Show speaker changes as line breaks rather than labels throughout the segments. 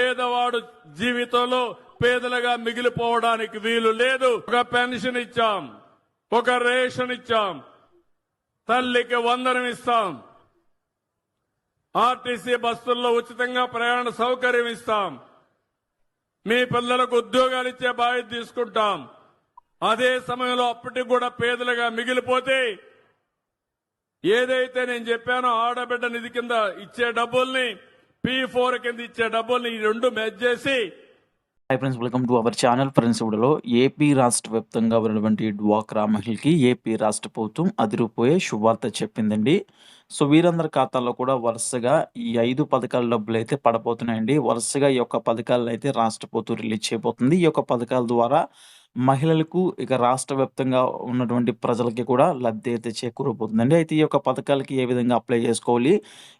పేదవాడు జీవితంలో పేదలుగా మిగిలిపోవడానికి వీలు లేదు. ఒక పెన్షన్ ఇచ్చాం ఒక రేషన్ ఇచ్చాం తల్లికి వందనం ఇస్తాం ఆర్టీసీ బస్సుల్లో ఉచితంగా ప్రయాణ సౌకర్యం ఇస్తాం మీ పిల్లలకు ఉద్యోగాలు ఇచ్చే బాధ్యత తీసుకుంటాం. అదే సమయంలో అప్పటికి కూడా పేదలుగా మిగిలిపోతే ఏదైతే నేను చెప్పానో ఆడబిడ్డ నిధి కింద ఇచ్చే డబ్బుల్ని పి ఫోర్ కింద ఇచ్చే డబ్బుల్ని ఈ రెండు మ్యాచ్ చేసి.
Hi friends welcome to our channel friends ఇప్పుడులో AP రాష్ట్ర వ్యాప్తంగా ఉన్నటువంటి డ్వాక్రా మహిళకి ఏపీ రాష్ట్ర ప్రభుత్వం అదిరిపోయే శుభార్త చెప్పిందండి. సో వీరందరి ఖాతాల్లో కూడా వరుసగా ఈ ఐదు పథకాల డబ్బులు అయితే పడబోతున్నాయండి. వరుసగా ఈ యొక్క పథకాలను అయితే రాష్ట్ర ప్రభుత్వం రిలీజ్ చేయబోతుంది. ఈ యొక్క పథకాల ద్వారా మహిళలకు ఇక రాష్ట్ర వ్యాప్తంగా ఉన్నటువంటి ప్రజలకి కూడా లబ్ధి అయితే చేకూరబోతుందండి. అయితే ఈ యొక్క పథకాలకి ఏ విధంగా అప్లై చేసుకోవాలి?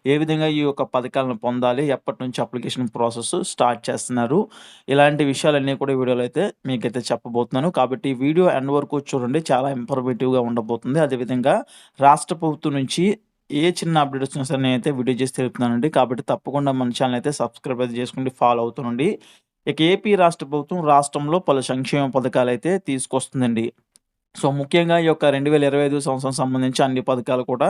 ఏ విధంగా ఈ యొక్క పథకాలను పొందాలి? ఎప్పటి నుంచి అప్లికేషన్ ప్రాసెస్ స్టార్ట్ చేస్తున్నారు? ఇలాంటి విషయాలన్నీ కూడా వీడియోలో అయితే మీకైతే చెప్పబోతున్నాను. కాబట్టి వీడియో ఎండ్ వరకు చూడండి. చాలా ఇన్ఫర్మేటివ్గా ఉండబోతుంది. అదేవిధంగా రాష్ట్ర ప్రభుత్వం నుంచి ఏ చిన్న అప్డేట్ వచ్చినా సరే నేనైతే వీడియో చేసి తెలుపుతున్నానండి కాబట్టి తప్పకుండా మన ఛానల్ అయితే సబ్స్క్రైబ్ అయితే చేసుకుంటే ఫాలో అవుతుండండి ఇక ఏపీ రాష్ట్ర ప్రభుత్వం రాష్ట్రంలో పలు సంక్షేమ పథకాలు అయితే తీసుకొస్తుందండి. సో ముఖ్యంగా ఈ యొక్క రెండు వేల ఇరవై ఐదు సంవత్సరం సంబంధించి అన్ని పథకాలు కూడా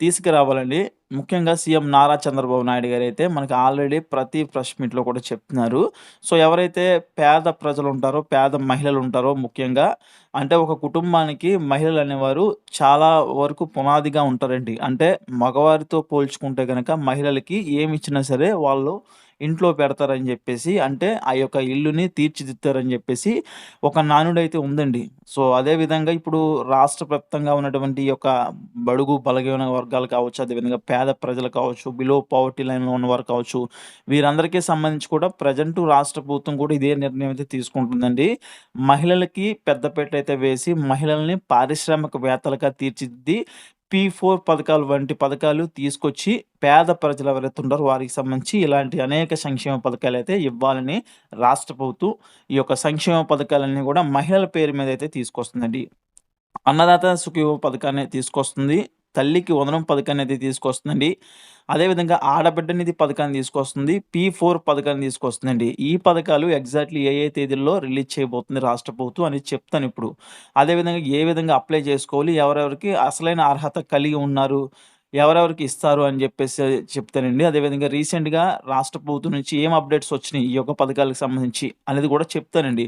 తీసుకురావాలండి. ముఖ్యంగా సీఎం నారా చంద్రబాబు నాయుడు గారు అయితే మనకి ఆల్రెడీ ప్రతి ప్రెస్ మీట్లో కూడా చెప్తున్నారు. సో ఎవరైతే పేద ప్రజలు ఉంటారో పేద మహిళలు ఉంటారో ముఖ్యంగా అంటే ఒక కుటుంబానికి మహిళలు అనేవారు చాలా వరకు పునాదిగా ఉంటారండి. అంటే మగవారితో పోల్చుకుంటే కనుక మహిళలకి ఏమి ఇచ్చినా సరే వాళ్ళు ఇంట్లో పెడతారని చెప్పేసి అంటే ఆ యొక్క ఇల్లుని తీర్చిదిద్దారని చెప్పేసి ఒక నానుడైతే ఉందండి. సో అదే విధంగా ఇప్పుడు రాష్ట్ర వ్యాప్తంగా ఉన్నటువంటి యొక్క బడుగు బలగైన వర్గాలు కావచ్చు అదేవిధంగా పేద ప్రజలు కావచ్చు బిలో పవర్టీ లైన్లో ఉన్నవారు కావచ్చు వీరందరికీ సంబంధించి కూడా ప్రజెంట్ రాష్ట్ర ప్రభుత్వం కూడా ఇదే నిర్ణయం అయితే తీసుకుంటుందండి. మహిళలకి పెద్దపేట అయితే వేసి మహిళల్ని పారిశ్రామికవేత్తలుగా తీర్చిదిద్ది పీ ఫోర్ పథకాలు వంటి పథకాలు తీసుకొచ్చి పేద ప్రజలు ఎవరైతే ఉన్నారో వారికి సంబంధించి ఇలాంటి అనేక సంక్షేమ పథకాలు అయితే ఇవ్వాలని రాష్ట్ర ప్రభుత్వం ఈ యొక్క సంక్షేమ పథకాలన్నీ కూడా మహిళల పేరు మీద అయితే తీసుకొస్తుందండి. అన్నదాత సుఖీవ పథకాన్ని తీసుకొస్తుంది. తల్లికి వందనం పథకాన్ని అయితే తీసుకొస్తుందండి. అదేవిధంగా ఆడబిడ్డ నిధి పథకాన్ని తీసుకొస్తుంది పీ ఫోర్ పథకాన్ని తీసుకొస్తుందండి. ఈ పథకాలు ఎగ్జాక్ట్లీ ఏ ఏ తేదీల్లో రిలీజ్ చేయబోతుంది రాష్ట్ర ప్రభుత్వం అని చెప్తాను ఇప్పుడు. అదేవిధంగా ఏ విధంగా అప్లై చేసుకోవాలి ఎవరెవరికి అసలైన అర్హత కలిగి ఉన్నారు ఎవరెవరికి ఇస్తారు అని చెప్పేసి చెప్తానండి. అదేవిధంగా రీసెంట్గా రాష్ట్ర ప్రభుత్వం నుంచి ఏం అప్డేట్స్ వచ్చినాయి ఈ యొక్క పథకాలకు సంబంధించి అనేది కూడా చెప్తానండి.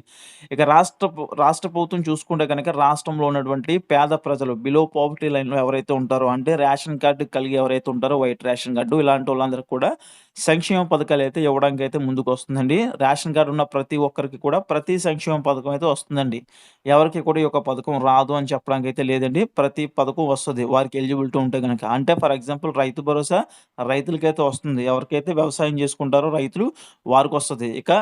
ఇక రాష్ట్ర రాష్ట్ర ప్రభుత్వం చూసుకుంటే కనుక రాష్ట్రంలో ఉన్నటువంటి పేద ప్రజలు బిలో పావర్టీ లైన్లో ఎవరైతే ఉంటారో అంటే రేషన్ కార్డు కలిగి ఎవరైతే ఉంటారో వైట్ రేషన్ కార్డు ఇలాంటి వాళ్ళందరికీ కూడా సంక్షేమ పథకాలు అయితే ఇవ్వడానికి అయితే ముందుకు వస్తుందండి. రేషన్ కార్డు ఉన్న ప్రతి ఒక్కరికి కూడా ప్రతి సంక్షేమ పథకం అయితే వస్తుందండి. ఎవరికి కూడా ఈ యొక్క పథకం రాదు అని చెప్పడానికి అయితే లేదండి. ప్రతి పథకం వస్తుంది. వారికి ఎలిజిబిలిటీ ఉంటే కనుక అంటే ఫర్ ఎగ్జాంపుల్ రైతు భరోసా రైతులకైతే వస్తుంది. ఎవరికైతే వ్యవసాయం చేసుకుంటారో రైతులు వారికి వస్తుంది. ఇక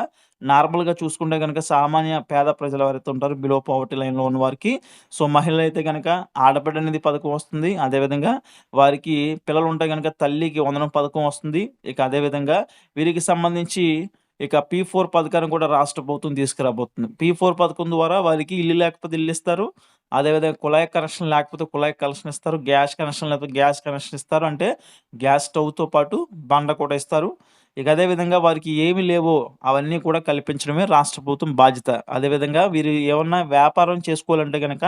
నార్మల్గా చూసుకుంటే కనుక సామాన్య పేద ప్రజలు ఎవరైతే ఉంటారో బిలో పావర్టీ లైన్లో ఉన్న వారికి సో మహిళలు అయితే కనుక ఆడబిడ్డ అనేది పథకం వస్తుంది. అదేవిధంగా వారికి పిల్లలు ఉంటే కనుక తల్లికి వందనం పథకం వస్తుంది. ఇక అదేవిధంగా వీరికి సంబంధించి ఇక పీ ఫోర్ పథకాన్ని కూడా రాష్ట్ర ప్రభుత్వం తీసుకురాబోతుంది. పీ ఫోర్ పథకం ద్వారా వారికి ఇల్లు లేకపోతే ఇల్లు ఇస్తారు. అదేవిధంగా కుళాయి కనెక్షన్ లేకపోతే కుళాయి కనెక్షన్ ఇస్తారు. గ్యాస్ కనెక్షన్ లేకపోతే గ్యాస్ కనెక్షన్ ఇస్తారు. అంటే గ్యాస్ స్టవ్తో పాటు బండ కూడా ఇస్తారు. ఇక అదేవిధంగా వారికి ఏమి లేవో అవన్నీ కూడా కల్పించడమే రాష్ట్ర ప్రభుత్వం బాధ్యత. అదేవిధంగా వీరు ఏమన్నా వ్యాపారం చేసుకోవాలంటే కనుక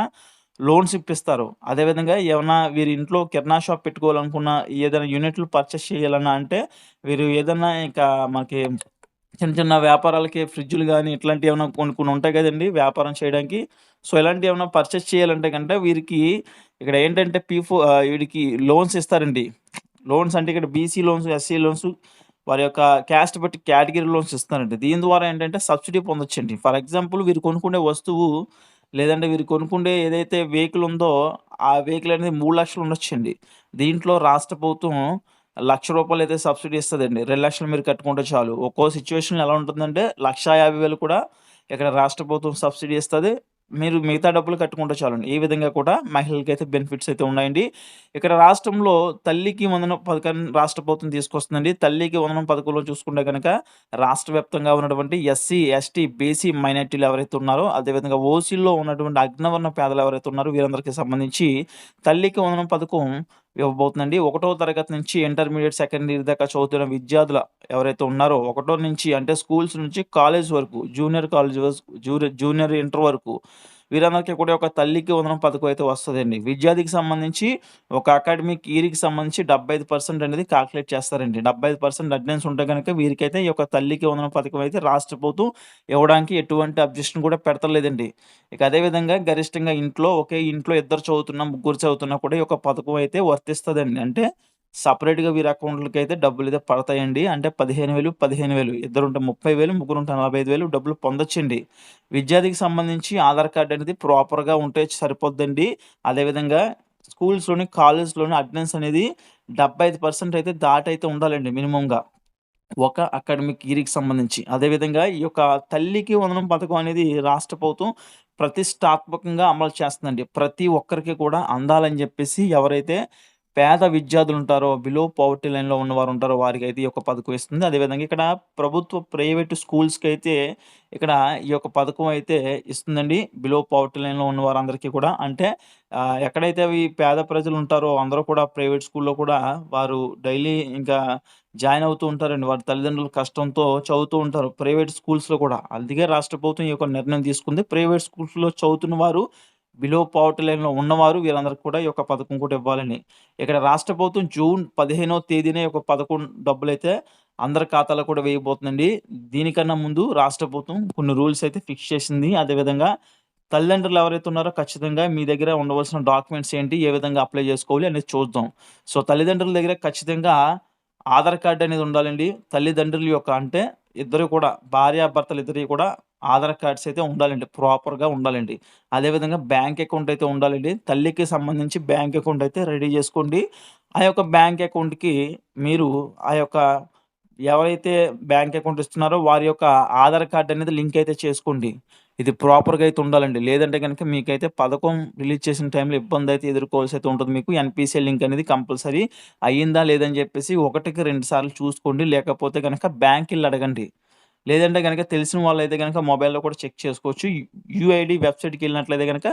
లోన్స్ ఇప్పిస్తారు. అదేవిధంగా ఏమన్నా వీరి ఇంట్లో కిరాణా షాప్ పెట్టుకోవాలనుకున్న ఏదైనా యూనిట్లు పర్చేస్ చేయాలన్నా అంటే వీరు ఏదన్నా ఇంకా మనకి చిన్న చిన్న వ్యాపారాలకి ఫ్రిడ్జ్లు కానీ ఇట్లాంటివి ఏమైనా కొన్ని కొన్ని ఉంటాయి కదండి వ్యాపారం చేయడానికి. సో ఇలాంటివి ఏమైనా పర్చేస్ చేయాలంటే కంటే వీరికి ఇక్కడ ఏంటంటే పీ వీడికి లోన్స్ ఇస్తారండి. లోన్స్ అంటే ఇక్కడ బీసీ లోన్స్ ఎస్సీ లోన్స్ వారి యొక్క క్యాస్ట్ బట్టి కేటగిరీ లోన్స్ ఇస్తారండి. దీని ద్వారా ఏంటంటే సబ్సిడీ పొందొచ్చండి. ఫర్ ఎగ్జాంపుల్ వీరు కొనుక్కునే వస్తువు లేదంటే వీరు కొనుక్కుండే ఏదైతే వెహికల్ ఉందో ఆ వెహికల్ అనేది మూడు లక్షలు ఉండొచ్చండి. దీంట్లో రాష్ట్ర ప్రభుత్వం లక్ష రూపాయలు అయితే సబ్సిడీ ఇస్తుందండి. రెండు లక్షలు మీరు కట్టుకుంటే చాలు. ఒక్కో సిచ్యువేషన్ ఎలా ఉంటుందంటే లక్ష యాభై వేలు కూడా ఇక్కడ రాష్ట్ర ప్రభుత్వం సబ్సిడీ ఇస్తుంది. మీరు మిగతా డబ్బులు కట్టుకుంటే చాలండి. ఈ విధంగా కూడా మహిళలకి అయితే బెనిఫిట్స్ అయితే ఉన్నాయండి. ఇక్కడ రాష్ట్రంలో తల్లికి వందనం పథకాన్ని రాష్ట్ర ప్రభుత్వం తీసుకొస్తుందండి. తల్లికి వందనం పథకంలో చూసుకుంటే కనుక రాష్ట్ర వ్యాప్తంగా ఉన్నటువంటి ఎస్సీ ఎస్టీ బీసీ మైనార్టీలు ఎవరైతే ఉన్నారో అదేవిధంగా ఓసీలో ఉన్నటువంటి అగ్నవర్ణ పేదలు ఎవరైతే ఉన్నారో వీరందరికీ సంబంధించి తల్లికి వందనం పథకం ఇవ్వబోతుందండి. ఒకటో తరగతి నుంచి ఇంటర్మీడియట్ సెకండరీ దాకా చదువుతున్న విద్యార్థుల ఎవరైతే ఉన్నారో ఒకటో నుంచి అంటే స్కూల్స్ నుంచి కాలేజ్ వరకు, జూనియర్ కాలేజ్ జూనియర్ ఇంటర్ వరకు వీరందరికీ కూడా ఒక తల్లికి వందనం పథకం అయితే వస్తుందండి విద్యార్థికి సంబంధించి ఒక అకాడమిక్ ఇయర్‌కి సంబంధించి 75% అనేది కాలిక్యులేట్ చేస్తారండి. 75% అటెండెన్స్ ఉంటే గనక వీరికైతే ఈ యొక్క తల్లికి వందనం పథకం అయితే రాష్ట్ర ప్రభుత్వం ఇవ్వడానికి ఎటువంటి అబ్జెక్షన్ కూడా పెడతలేదండి. ఇక అదే విధంగా గరిష్టంగా ఇంట్లో ఒకే ఇంట్లో ఇద్దరు చదువుతున్నా, ముగ్గురు చదువుతున్నా కూడా ఈ యొక్క పథకం అయితే వర్తిస్తుందండి అంటే సపరేట్గా వీరి అకౌంట్లకి అయితే డబ్బులు అయితే పడతాయండి. అంటే 15,000, 15,000 ఇద్దరుంటే 30,000 ముగ్గురుంటే 45,000 డబ్బులు పొందొచ్చండి. విద్యార్థికి సంబంధించి ఆధార్ కార్డ్ అనేది ప్రాపర్‌గా ఉంటే సరిపోద్దండి. అదేవిధంగా స్కూల్స్‌లోని, కాలేజ్‌లోని అటెండెన్స్ అనేది 75% అయితే దాటైతే ఉండాలండి మినిమంగా ఒక అకాడమిక్ ఇయర్‌కి సంబంధించి. అదేవిధంగా ఈ యొక్క తల్లికి వందనం పథకం అనేది రాష్ట్ర ప్రభుత్వం ప్రతిష్టాత్మకంగా అమలు చేస్తుందండి. ప్రతి ఒక్కరికి కూడా అందాలని చెప్పేసి ఎవరైతే పేద విద్యార్థులు ఉంటారో బిలో పవర్టీ లైన్‌లో ఉన్నవారు ఉంటారో వారికైతే ఈ యొక్క పథకం ఇస్తుంది. అదేవిధంగా ఇక్కడ ప్రభుత్వ, ప్రైవేట్ అయితే ఇక్కడ ఈ యొక్క పథకం అయితే ఇస్తుందండి. బిలో పవర్టీ లైన్‌లో ఉన్న వారందరికీ కూడా. అంటే ఎక్కడైతే అవి పేద ప్రజలు ఉంటారో అందరూ కూడా ప్రైవేట్ స్కూల్‌లో కూడా వారు డైలీ ఇంకా జాయిన్ అవుతూ ఉంటారండి. వారి తల్లిదండ్రుల కష్టంతో చదువుతూ ఉంటారు. ప్రైవేట్ స్కూల్స్‌లో కూడా. అందుకే రాష్ట్ర ప్రభుత్వం ఈ యొక్క నిర్ణయం తీసుకుంది. ప్రైవేట్ స్కూల్స్‌లో చదువుతున్న వారు, బిలో పావర్టీ లైన్‌లో ఉన్నవారు వీరందరికీ కూడా ఈ యొక్క పథకం కూడా ఇవ్వాలని. ఇక్కడ రాష్ట్ర ప్రభుత్వం జూన్ 15వ తేదీనే ఒక పథకం డబ్బులు డబ్బులైతే అందరి ఖాతాలో కూడా వేయబోతుందండి. దీనికన్నా ముందు రాష్ట్ర ప్రభుత్వం కొన్ని రూల్స్ అయితే ఫిక్స్ చేసింది. అదేవిధంగా తల్లిదండ్రులు ఎవరైతే ఉన్నారో ఖచ్చితంగా మీ దగ్గర ఉండవలసిన డాక్యుమెంట్స్ ఏంటి? ఏ విధంగా అప్లై చేసుకోవాలి అనేది చూద్దాం. సో, తల్లిదండ్రుల దగ్గర ఖచ్చితంగా ఆధార్ కార్డ్ అనేది ఉండాలండి. తల్లిదండ్రుల యొక్క అంటే ఇద్దరు కూడా భార్యాభర్తలు ఇద్దరు కూడా ఆధార్ కార్డ్స్ అయితే ఉండాలండి. ప్రాపర్‌గా ఉండాలండి. అదేవిధంగా బ్యాంక్ అకౌంట్ అయితే ఉండాలండి. తల్లికి సంబంధించి బ్యాంక్ అకౌంట్ అయితే రెడీ చేసుకోండి. ఆ యొక్క బ్యాంక్ అకౌంట్‌కి మీరు ఆ యొక్క ఎవరైతే బ్యాంక్ అకౌంట్ ఇస్తున్నారో వారి యొక్క ఆధార్ కార్డ్ అనేది లింక్ అయితే చేసుకోండి. ఇది ప్రాపర్‌గా అయితే ఉండాలండి. లేదంటే కనుక మీకైతే పథకం రిలీజ్ చేసిన టైంలో ఇబ్బంది అయితే ఎదుర్కోవాల్సి అయితే ఉంటుంది మీకు. ఎన్‌పీసీఐ లింక్ అనేది కంపల్సరీ అయ్యిందా లేదని చెప్పేసి ఒకటికి రెండు సార్లు చూసుకోండి. లేకపోతే కనుక బ్యాంక్ వెళ్ళి అడగండి. లేదంటే గనక తెలిసిన వాళ్ళైతే కనుక మొబైల్‌లో కూడా చెక్ చేసుకోవచ్చు. యూఐడీ వెబ్‌సైట్‌కెళ్ళినట్లయితే కనుక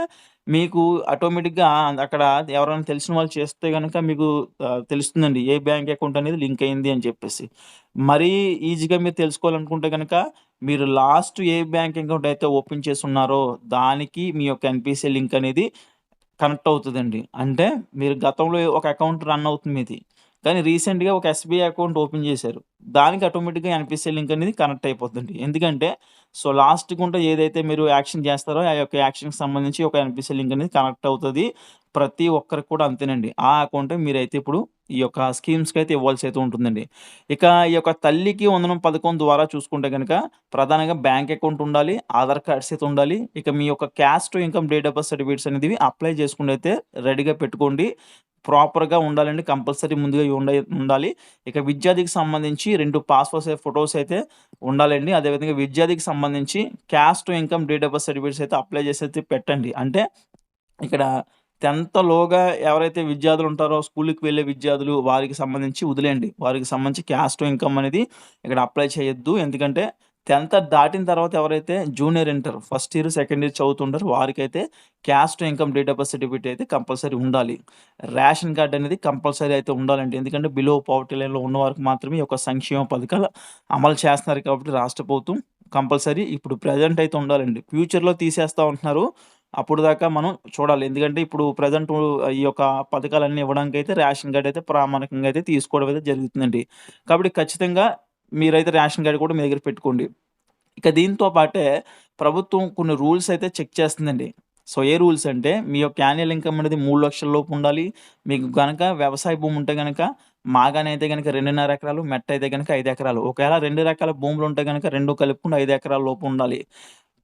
మీకు ఆటోమేటిక్‌గా అక్కడ ఎవరైనా తెలిసిన వాళ్ళు చేస్తే కనుక మీకు తెలుస్తుందండి. ఏ బ్యాంక్ అకౌంట్ అనేది లింక్ అయింది అని చెప్పేసి. మరీ ఈజీగా మీరు తెలుసుకోవాలనుకుంటే కనుక మీరు లాస్ట్ ఏ బ్యాంక్ అకౌంట్ అయితే ఓపెన్ చేసున్నారో దానికి మీ యొక్క ఎన్పిసి లింక్ అనేది కనెక్ట్ అవుతుందండి అంటే మీరు గతంలో ఒక అకౌంట్ రన్ అవుతుంది మీది. కానీ రీసెంట్‌గా ఒక ఎస్‌బీఐ అకౌంట్ ఓపెన్ చేశారు. దానికి ఆటోమేటిక్‌గా ఎన్‌పీసీఐ లింక్ అనేది కనెక్ట్ అయిపోతుంది ఎందుకంటే సో, లాస్ట్ గుంట ఏదైతే మీరు యాక్షన్ చేస్తారో ఆ యొక్క యాక్షన్‌కి సంబంధించి ఒక ఎన్‌పీసీఐ లింక్ అనేది కనెక్ట్ అవుతుంది ప్రతి ఒక్కరికి కూడా అంతేనండి. ఆ అకౌంట్ మీరైతే ఇప్పుడు ఈ యొక్క స్కీమ్స్కి అయితే ఇవ్వాల్సి అయితే ఉంటుందండి. ఇక ఈ యొక్క తల్లికి వందనం పథకం ద్వారా చూసుకుంటే కనుక ప్రధానంగా బ్యాంక్ అకౌంట్ ఉండాలి. ఆధార్ కార్డ్స్ అయితే ఉండాలి. ఇక మీ యొక్క caste, income, date of birth certificates అనేది అప్లై చేసుకుంటే అయితే రెడీగా పెట్టుకోండి. ప్రాపర్‌గా ఉండాలండి. కంపల్సరీ ముందుగా ఉండాలి. ఇక విద్యార్థికి సంబంధించి రెండు పాస్‌పోర్ట్ సైజ్ ఫోటోస్ అయితే ఉండాలండి. అదేవిధంగా విద్యార్థికి సంబంధించి caste, income, date of birth certificates అయితే అప్లై చేసి అయితే పెట్టండి. అంటే ఇక్కడ 10థ్ లోగా ఎవరైతే విద్యార్థులు ఉంటారో స్కూల్కి వెళ్ళే విద్యార్థులు వారికి సంబంధించి వదిలేయండి. వారికి సంబంధించి క్యాస్ట్, ఇన్‌కమ్ అనేది ఇక్కడ అప్లై చేయొద్దు. ఎందుకంటే 10థ్ దాటిన తర్వాత ఎవరైతే junior inter first year, second year చదువుతుంటారో వారికైతే caste, income, date of certificate అయితే కంపల్సరీ ఉండాలి. రేషన్ కార్డ్ అనేది కంపల్సరీ అయితే ఉండాలండి. ఎందుకంటే బిలో పావర్టీ లైన్‌లో ఉన్న వారికి మాత్రమే ఒక సంక్షేమ పథకాలు అమలు చేస్తున్నారు కాబట్టి రాష్ట్ర ప్రభుత్వం కంపల్సరీ ఇప్పుడు ప్రెజెంట్ అయితే ఉండాలండి. ఫ్యూచర్‌లో తీసేస్తూ ఉంటున్నారు. అప్పుడు దాకా మనం చూడాలి. ఎందుకంటే ఇప్పుడు ప్రెజెంట్ ఈ యొక్క పథకాలన్నీ అయితే రేషన్ కార్డ్ అయితే ప్రామాణికంగా అయితే తీసుకోవడం అయితే జరుగుతుందండి. కాబట్టి ఖచ్చితంగా మీరైతే రేషన్ కార్డు కూడా మీ దగ్గర పెట్టుకోండి. ఇక దీంతో పాటే ప్రభుత్వం కొన్ని రూల్స్ అయితే చెక్ చేస్తుందండి. సో, ఏ రూల్స్ అంటే మీ యొక్క యాన్యువల్ ఇన్‌కమ్ అనేది 3,00,000 లోపు ఉండాలి. మీకు కనుక వ్యవసాయ భూమి ఉంటే కనుక మాగాని అయితే కనుక రెండున్నర ఎకరాలు, మెట్ట అయితే కనుక ఐదు ఎకరాలు. ఒకవేళ రెండు రకాల భూములు ఉంటే కనుక రెండు కలుపుకుండా ఐదు ఎకరాల లోపు ఉండాలి.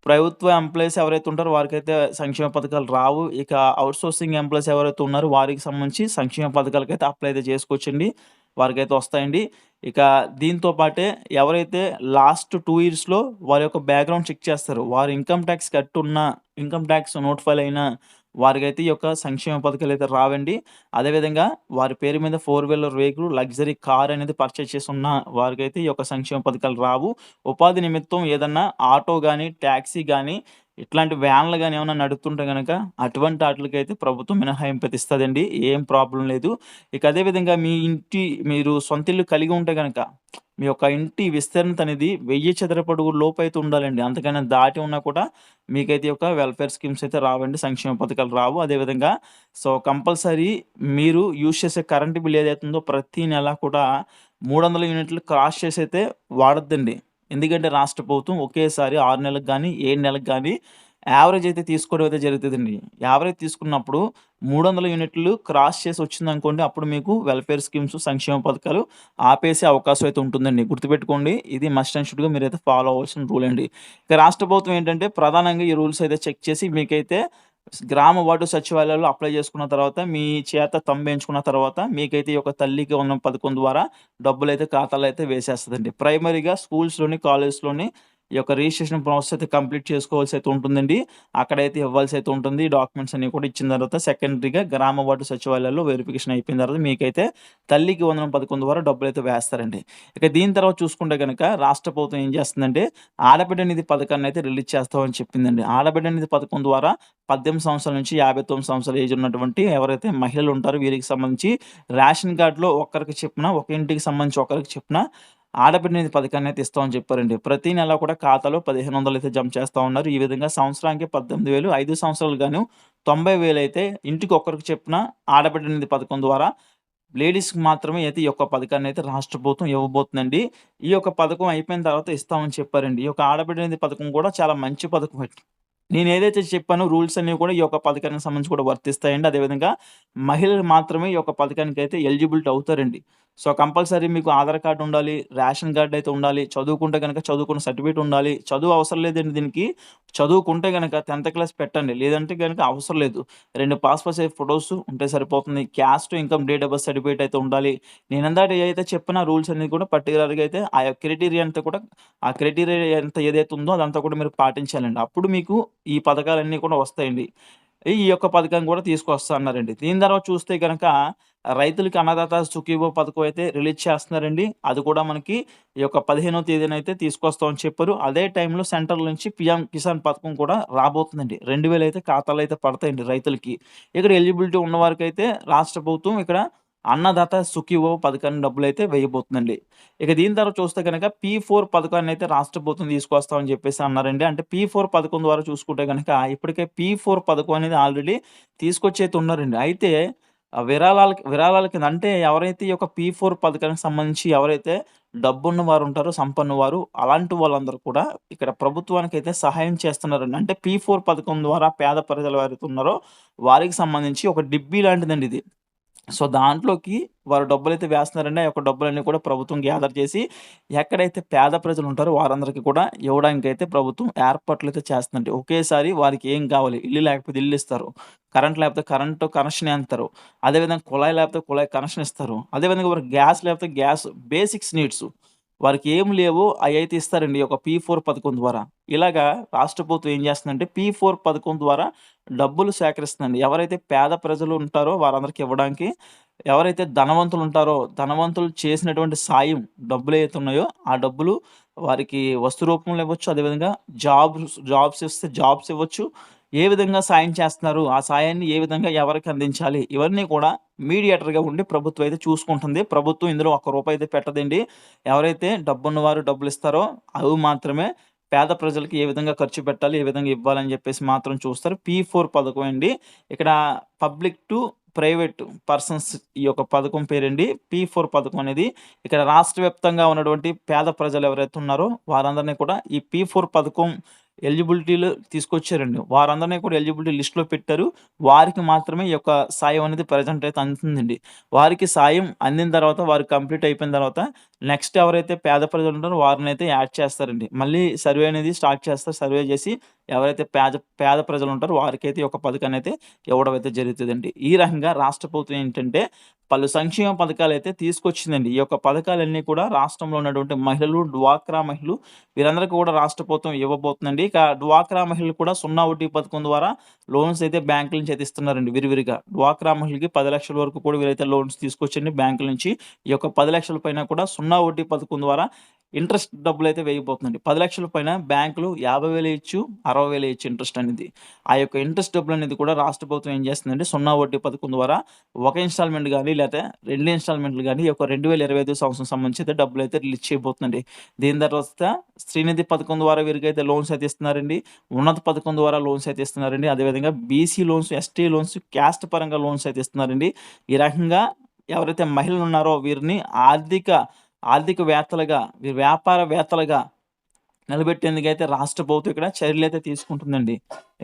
ప్రభుత్వ ఎంప్లాయీస్ ఎవరైతే ఉంటారో వారికైతే సంక్షేమ పథకాలు రావు. ఇక ఔట్‌సోర్సింగ్ ఎంప్లాయీస్ ఎవరైతే ఉన్నారో వారికి సంబంధించి సంక్షేమ పథకాలకైతే అప్లై అయితే చేసుకోవచ్చండి. వారికైతే వస్తాయండి. ఇక దీంతో పాటే ఎవరైతే లాస్ట్ టూ ఇయర్స్‌లో వారి యొక్క బ్యాక్‌గ్రౌండ్ చెక్ చేస్తారు. వారు ఇన్‌కమ్ ట్యాక్స్ కట్టున్నా, ఇన్‌కమ్ ట్యాక్స్ నోటిఫైల్ అయినా వారికైతే ఈ యొక్క సంక్షేమ పథకాలు అయితే రావండి. అదేవిధంగా వారి పేరు మీద four wheeler vehicle, luxury car అనేది పర్చేజ్ చేసున్న వారికైతే ఈ యొక్క సంక్షేమ పథకాలు రావు. ఉపాధి నిమిత్తం ఏదన్నా ఆటో కానీ ట్యాక్సీ కానీ ఇట్లాంటి వ్యాన్లు కానీ ఏమైనా నడుపుతుంటే కనుక అటువంటి వాటికైతే ప్రభుత్వం మినహాయింపు ఇస్తుందండి ఏం ప్రాబ్లం లేదు. ఇక అదే విధంగా మీ ఇంటి మీరు సొంత ఇల్లు కలిగి ఉంటే కనుక మీ యొక్క ఇంటి విస్తీర్ణత అనేది వెయ్యి చదరపడుగు లోపు అయితే ఉండాలండి. అంతకైనా దాటి ఉన్నా కూడా మీకైతే యొక్క వెల్ఫేర్ స్కీమ్స్ అయితే రావండి. సంక్షేమ పథకాలు రావు. అదే విధంగా సో, కంపల్సరీ మీరు యూజ్ చేసే కరెంట్ బిల్ ఏదైతే ఉందో ప్రతి నెల కూడా 300 యూనిట్లు క్రాస్ చేసి అయితే వాడొద్దండి. ఎందుకంటే రాష్ట్ర ప్రభుత్వం ఒకేసారి ఆరు నెలలకు కానీ ఏడు నెలలకు కానీ యావరేజ్ అయితే తీసుకోవడం అయితే జరుగుతుందండి యావరేజ్ తీసుకున్నప్పుడు 300 యూనిట్లు క్రాస్ చేసి వచ్చింది అనుకోండి అప్పుడు మీకు వెల్ఫేర్ స్కీమ్స్, సంక్షేమ పథకాలు ఆపేసే అవకాశం అయితే ఉంటుందండి. గుర్తుపెట్టుకోండి. ఇది మస్ట్ అండ్ షుడ్‌గా మీరైతే ఫాలో అవ్వాల్సిన రూల్ అండి. ఇక రాష్ట్ర ప్రభుత్వం ఏంటంటే ప్రధానంగా ఈ రూల్స్ అయితే చెక్ చేసి మీకైతే గ్రామ వార్డు సచివాలయాల్లో అప్లై చేసుకున్న తర్వాత మీ చేత తంబేయించుకున్న తర్వాత మీకైతే ఈ యొక్క తల్లికి ఉన్న పథకం ద్వారా డబ్బులైతే ఖాతాలు అయితే వేసేస్తుందండి. ప్రైమరీగా స్కూల్స్‌లోని, కాలేజెస్‌లోని ఈ యొక్క రిజిస్ట్రేషన్ ప్రాసెస్ అయితే కంప్లీట్ చేసుకోవాల్సి అయితే ఉంటుందండి. అక్కడైతే ఇవ్వాల్సి అయితే ఉంటుంది. డాక్యుమెంట్స్ అన్నీ కూడా ఇచ్చిన తర్వాత సెకండరీగా గ్రామ వార్డు సచివాలయాల్లో వెరిఫికేషన్ అయిపోయిన తర్వాత మీకైతే తల్లికి వందల పథకం ద్వారా డబ్బులైతే వేస్తారండి. ఇక దీని తర్వాత చూసుకుంటే కనుక రాష్ట్ర ప్రభుత్వం ఏం చేస్తుందంటే ఆడబిడ్డ నిధి పథకాన్ని అయితే రిలీజ్ చేస్తామని చెప్పిందండి. ఆడబిడ్డ నిధి పథకం ద్వారా 18 సంవత్సరాల నుంచి 59 సంవత్సరాల ఏజ్ ఉన్నటువంటి ఎవరైతే మహిళలు ఉంటారో వీరికి సంబంధించి రేషన్ కార్డులో ఒక్కరికి చెప్పిన ఒక ఇంటికి సంబంధించి ఒకరికి చెప్పిన ఆడబిడ్డ నిధి పథకాన్ని అయితే ఇస్తామని చెప్పారండి. ప్రతి నెల కూడా ఖాతాలో 1500 అయితే జమ చేస్తా ఉన్నారు. ఈ విధంగా సంవత్సరానికి 18,000 5 సంవత్సరాలు గాను 90,000 అయితే ఇంటికి ఒక్కరికి చెప్పిన ఆడబిడ్డ నిధి పథకం ద్వారా లేడీస్‌కి మాత్రమే అయితే ఈ యొక్క పథకాన్ని అయితే రాష్ట్ర ప్రభుత్వం ఇవ్వబోతుందండి. ఈ యొక్క పథకం అయిపోయిన తర్వాత ఇస్తామని చెప్పారండి. ఈ యొక్క ఆడబిడ్డ నిధి పథకం కూడా చాలా మంచి పథకం నేను ఏదైతే చెప్పానో రూల్స్ అన్నీ కూడా ఈ యొక్క పథకానికి సంబంధించి కూడా వర్తిస్తాయండి. అదేవిధంగా మహిళలు మాత్రమే ఈ యొక్క పథకానికి అయితే ఎలిజిబిలిటీ అవుతారండి. సో, కంపల్సరీ మీకు ఆధార్ కార్డ్ ఉండాలి. రేషన్ కార్డ్ అయితే ఉండాలి. చదువుకుంటే కనుక చదువుకున్న సర్టిఫికేట్ ఉండాలి. చదువు అవసరం లేదండి దీనికి. చదువుకుంటే కనుక టెన్త్ క్లాస్ పెట్టండి. లేదంటే కనుక అవసరం లేదు. రెండు పాస్‌పోర్ట్ సైజ్ ఫోటోస్ ఉంటే సరిపోతుంది. Caste, income, date of birth certificate అయితే ఉండాలి. నేను ఇందాక ఏదైతే చెప్పిన రూల్స్ అనేది కూడా పర్టికులర్గా అయితే ఆ యొక్క క్రైటీరియా అంతా కూడా ఆ క్రైటీరియా ఎంత ఏదైతే ఉందో అదంతా కూడా మీరు పాటించాలండి. అప్పుడు మీకు ఈ పథకాలన్నీ కూడా వస్తాయండి. ఈ యొక్క పథకం కూడా తీసుకొస్తా అన్నారండి. దీని తర్వాత చూస్తే కనుక రైతులకి అన్నదాత సుఖీభో పథకం అయితే రిలీజ్ చేస్తున్నారండి. అది కూడా మనకి ఈ యొక్క 15వ తేదీన అయితే తీసుకొస్తామని చెప్పారు. అదే టైంలో సెంటర్ నుంచి పీఎం కిసాన్ పథకం కూడా రాబోతుందండి. 2000 అయితే ఖాతాలు అయితే పడతాయండి రైతులకి. ఇక్కడ ఎలిజిబిలిటీ ఉన్న అయితే రాష్ట్ర ప్రభుత్వం ఇక్కడ అన్నదాత సుఖీవో పథకాన్ని డబ్బులు అయితే వేయబోతుందండి. ఇక దీని తర్వాత చూస్తే కనుక పీ ఫోర్ పథకాన్ని అయితే రాష్ట్ర ప్రభుత్వం తీసుకొస్తామని చెప్పేసి అన్నారండి. అంటే పీ4 పథకం ద్వారా చూసుకుంటే కనుక ఇప్పటికే పీ4 పథకం అనేది ఆల్రెడీ తీసుకొచ్చి అయితే ఉన్నారండి. అయితే ఆ విరాళాలకి విరాళాల కింద అంటే ఎవరైతే ఈ యొక్క పీ4 పథకానికి సంబంధించి ఎవరైతే డబ్బున్న వారు ఉంటారో సంపన్న వారు అలాంటి వాళ్ళందరూ కూడా ఇక్కడ ప్రభుత్వానికి అయితే సహాయం చేస్తున్నారండి. అంటే పీ ఫోర్ పథకం ద్వారా పేద ప్రజలు ఎవరైతే ఉన్నారో వారికి సంబంధించి ఒక డిబ్బీ లాంటిదండి ఇది. సో, దాంట్లోకి వారు డబ్బులైతే వేస్తున్నారండి. ఆ యొక్క డబ్బులన్నీ కూడా ప్రభుత్వం గ్యాదర్ చేసి ఎక్కడైతే పేద ప్రజలు ఉంటారో వారందరికీ కూడా ఇవ్వడానికి అయితే ప్రభుత్వం ఏర్పాట్లు అయితే చేస్తుందండి. ఒకేసారి వారికి ఏం కావాలి ఇల్లు లేకపోతే ఇల్లు ఇస్తారు. కరెంట్ లేకపోతే కరెంటు కనెక్షన్ ఏస్తారు. అదేవిధంగా కుళాయి లేకపోతే కుళాయి కనెక్షన్ ఇస్తారు. అదేవిధంగా వారికి గ్యాస్ లేకపోతే గ్యాస్ బేసిక్స్ నీడ్స్ వారికి ఏం లేవో అయితే ఇస్తారండి. ఒక పీ ఫోర్ పథకం ద్వారా. ఇలాగా రాష్ట్ర ప్రభుత్వం ఏం చేస్తుందంటే పీ4 పథకం ద్వారా డబ్బులు సేకరిస్తుందండి. ఎవరైతే పేద ప్రజలు ఉంటారో వారందరికి ఇవ్వడానికి ఎవరైతే ధనవంతులు ఉంటారో ధనవంతులు చేసినటువంటి సాయం డబ్బులు ఏవైతే ఉన్నాయో ఆ డబ్బులు వారికి వస్తు రూపంలో ఇవ్వచ్చు. అదేవిధంగా జాబ్స్ జాబ్స్ ఇస్తే జాబ్స్ ఇవ్వచ్చు. ఏ విధంగా సాయం చేస్తున్నారు? ఆ సాయాన్ని ఏ విధంగా ఎవరికి అందించాలి? ఇవన్నీ కూడా మీడియేటర్‌గా ఉండి ప్రభుత్వం అయితే చూసుకుంటుంది. ప్రభుత్వం ఇందులో ఒక్క రూపాయి అయితే పెట్టదండి. ఎవరైతే డబ్బున్నవారు డబ్బులిస్తారో అవి మాత్రమే పేద ప్రజలకి ఏ విధంగా ఖర్చు పెట్టాలి? ఏ విధంగా ఇవ్వాలని చెప్పేసి మాత్రం చూస్తారు. పీ ఫోర్ పథకం అండి. ఇక్కడ పబ్లిక్ టు ప్రైవేట్ పర్సన్స్ ఈ యొక్క పథకం పేరండి. పీ ఫోర్ పథకం అనేది ఇక్కడ రాష్ట్ర వ్యాప్తంగా ఉన్నటువంటి పేద ప్రజలు ఎవరైతే ఉన్నారో వారందరిని కూడా ఈ పీ ఫోర్ పథకం ఎలిజిబిలిటీలో తీసుకొచ్చారండి. వారందరిని కూడా ఎలిజిబిలిటీ లిస్ట్‌లో పెట్టారు. వారికి మాత్రమే ఈ యొక్క సాయం అనేది ప్రెజెంట్ అయితే అందుతుందండి. వారికి సాయం అందిన తర్వాత వారు కంప్లీట్ అయిపోయిన తర్వాత నెక్స్ట్ ఎవరైతే పేద ప్రజలు ఉంటారో వారినైతే యాడ్ చేస్తారండి. మళ్ళీ సర్వే అనేది స్టార్ట్ చేస్తారు. సర్వే చేసి ఎవరైతే పేద పేద ప్రజలు ఉంటారో వారికైతే ఈ యొక్క పథకాన్ని అయితే ఇవ్వడం అయితే జరుగుతుందండి ఈ రకంగా రాష్ట్ర ప్రభుత్వం ఏంటంటే పలు సంక్షేమ పథకాలు అయితే తీసుకొచ్చిందండి. ఈ యొక్క పథకాలన్నీ కూడా రాష్ట్రంలో ఉన్నటువంటి మహిళలు, డ్వాక్రా మహిళలు వీరందరికీ కూడా రాష్ట్ర ప్రభుత్వం ఇవ్వబోతుందండి. ఇక డ్వాక్రా మహిళలు కూడా సున్నా వడ్డీ పథకం ద్వారా లోన్స్ అయితే బ్యాంకుల నుంచి అయితే ఇస్తున్నారండి విరివిరిగా. డ్వాక్రా మహిళకి పది లక్షల వరకు కూడా వీరైతే లోన్స్ తీసుకొచ్చండి బ్యాంకుల నుంచి. ఈ యొక్క పది లక్షల పైన కూడా సున్నా వడ్డీ పథకం ద్వారా ఇంట్రెస్ట్ డబ్బులు అయితే వేయబోతుందండి పది లక్షల పైన బ్యాంకులు యాభై వేలు ఇచ్చు అరవై వేలు ఇచ్చు ఇంట్రెస్ట్ అనేది. ఆ యొక్క ఇంట్రెస్ట్ డబ్బులు అనేది కూడా రాష్ట్ర ప్రభుత్వం ఏం చేస్తుందంటే సున్నా వడ్డీ పథకం ద్వారా ఒక ఇన్స్టాల్మెంట్ కానీ లేకపోతే రెండు ఇన్స్టాల్మెంట్లు కానీ ఈ యొక్క రెండు వేల ఇరవై ఐదు సంవత్సరం సంబంధించి అయితే డబ్బులు అయితే రిలీజ్ చేయబోతుందండి. దీని తర్వాత శ్రీనిధి పథకం ద్వారా వీరికైతే లోన్స్ అయితే ఇస్తున్నారండి. ఉన్నత పథకం ద్వారా లోన్స్ అయితే ఇస్తున్నారండి. అదేవిధంగా BC loans ST loans caste పరంగా లోన్స్ అయితే ఇస్తున్నారండి. ఈ రకంగా ఎవరైతే మహిళలు ఉన్నారో వీరిని ఆర్థిక ఆర్థికవేత్తలుగా వీరు వ్యాపారవేత్తలుగా నిలబెట్టేందుకైతే రాష్ట్ర ప్రభుత్వం ఇక్కడ చర్యలు అయితే తీసుకుంటుందండి.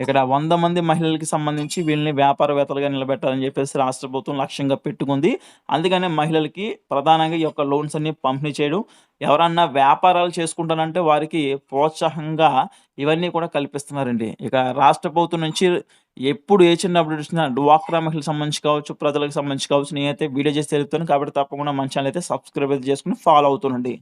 ఇక్కడ వంద మంది మహిళలకి సంబంధించి వీళ్ళని వ్యాపారవేత్తలుగా నిలబెట్టాలని చెప్పేసి రాష్ట్ర ప్రభుత్వం లక్ష్యంగా పెట్టుకుంది. అందుకనే మహిళలకి ప్రధానంగా ఈ యొక్క లోన్స్ అన్ని పంపిణీ చేయడం ఎవరన్నా వ్యాపారాలు చేసుకుంటానంటే వారికి ప్రోత్సాహంగా ఇవన్నీ కూడా కల్పిస్తున్నారండి. ఇక రాష్ట్ర ప్రభుత్వం నుంచి ఎప్పుడు ఏ చిన్న అప్డేట్ వచ్చినా డ్వాక్రా మహిళలకు సంబంధించి కావచ్చు ప్రజలకు సంబంధించి కావచ్చు నేనైతే వీడియో చేసి తెలుపుతాను. కాబట్టి తప్పకుండా మన ఛానల్ అయితే సబ్స్క్రైబ్ అయితే చేసుకుని ఫాలో అవుతుండండి.